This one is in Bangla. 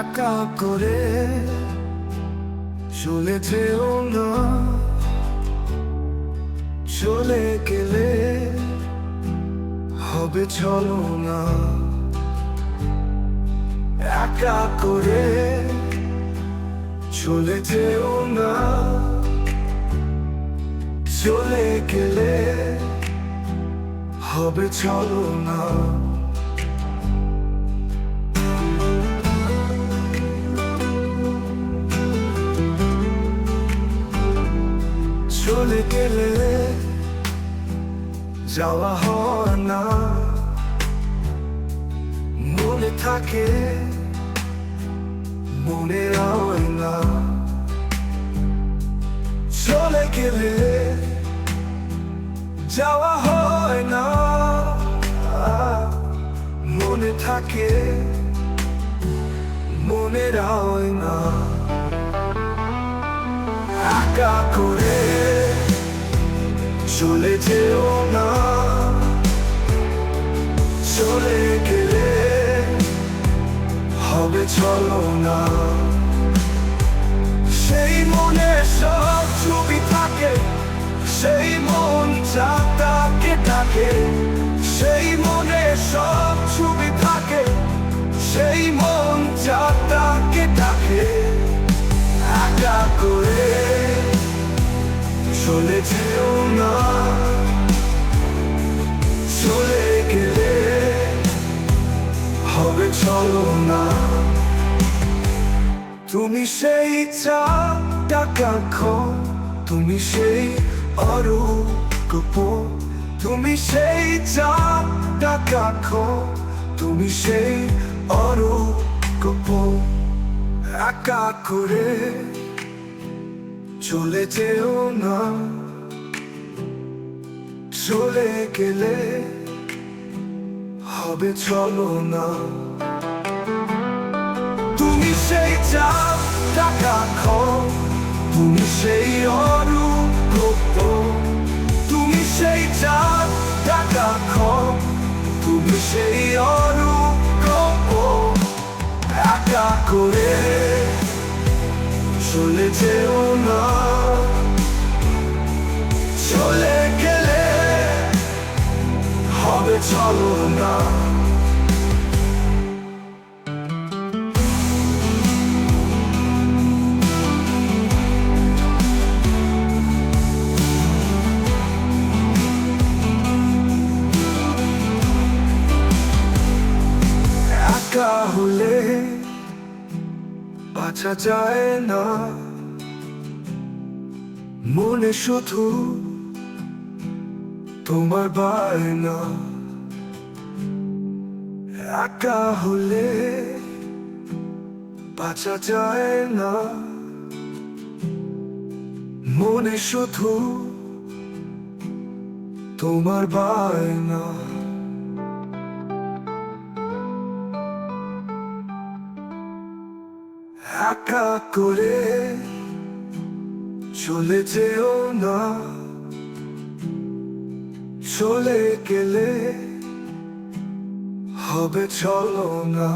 একা করে চলে যেও না। চলে গেলে হবে চলো না। একা করে চলে যেও না। চলে গেলে হবে চলো না। চলে গেলে যাওয়া হয় না। মনে থাকে, মনে হয় না। চলে গেলে যাওয়া হয় না। মনে থাকে, মনে হয় না। একা করে চলে যেও না। চলে গেলে হবে চলো না সেই মনে সব ছবি থাকে, সেই মন যা তাকে সেই মনে সব ছবি থাকে, সেই মন যা তাকে ডাকে। একা করে চলে চলো না। তুমি সেই চা টাকা তুমি সেই অরূপ তুমি সেই চা টাকা তুমি সেই অরূপ একা করে চলে যেও না। চলে গেলে হবে চলো না। সেই চা টাকা খো তুমি সেই অরূপ তুমি সেই চা টাকা খো তুমি সেই অরূপ একা করে চলে যেও না। চলে গেলে হবে চলো না। বাঁচা যায় না। মনে শুধু তোমার বায়না। একা হলে বাঁচা যায় না। মনে শুধু তোমার বায়না। একা করে চলে যেও না। চলে গেলে হবে চলো না।